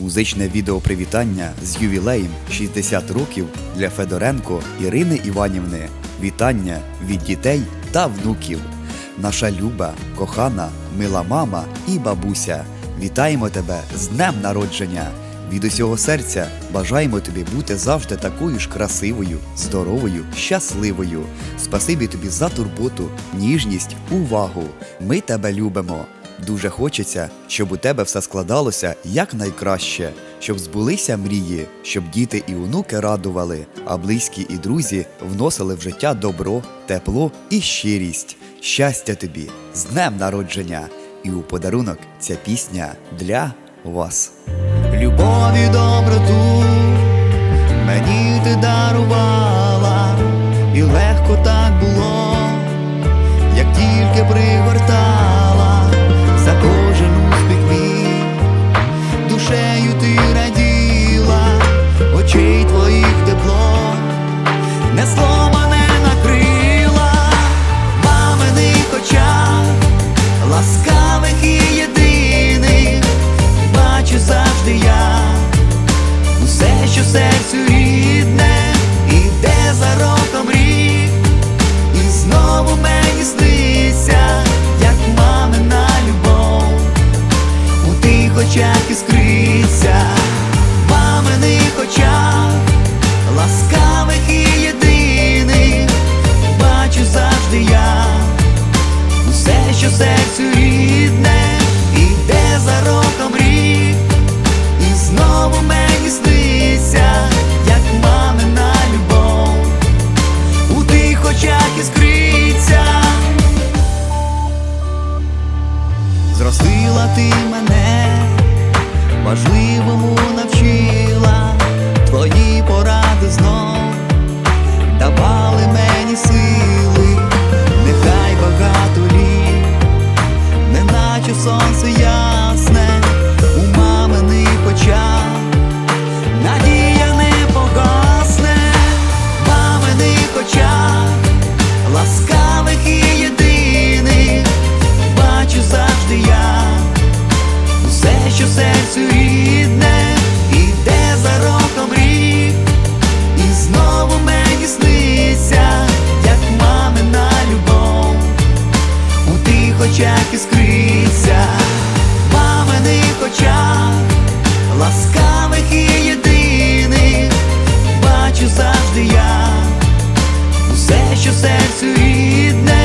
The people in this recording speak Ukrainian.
Музичне відео привітання з ювілеєм 60 років для Федоренко Ірини Іванівни. Вітання від дітей та внуків. Наша люба, кохана, мила мама і бабуся. Вітаємо тебе з днем народження! Від усього серця бажаємо тобі бути завжди такою ж красивою, здоровою, щасливою. Спасибі тобі за турботу, ніжність, увагу. Ми тебе любимо. Дуже хочеться, щоб у тебе все складалося якнайкраще, щоб збулися мрії, щоб діти і онуки радували, а близькі і друзі вносили в життя добро, тепло і щирість. Щастя тобі з днем народження! І у подарунок ця пісня для вас. Любов і доброту мені ти дарувала, і легко так було, як тільки пригортала серцю рідне, іде за роком рік, і знову мені сниться, як мамина любов, у тих очах іскриться, в маминих очах, ласкавих і єдиних, бачу завжди я, усе, що серцю рідне, іде за роком рік. Зростила ти мене, важливому навчила твої поради знов давали мені сили, нехай багато літ, неначе сонце ясне. що серцю рідне.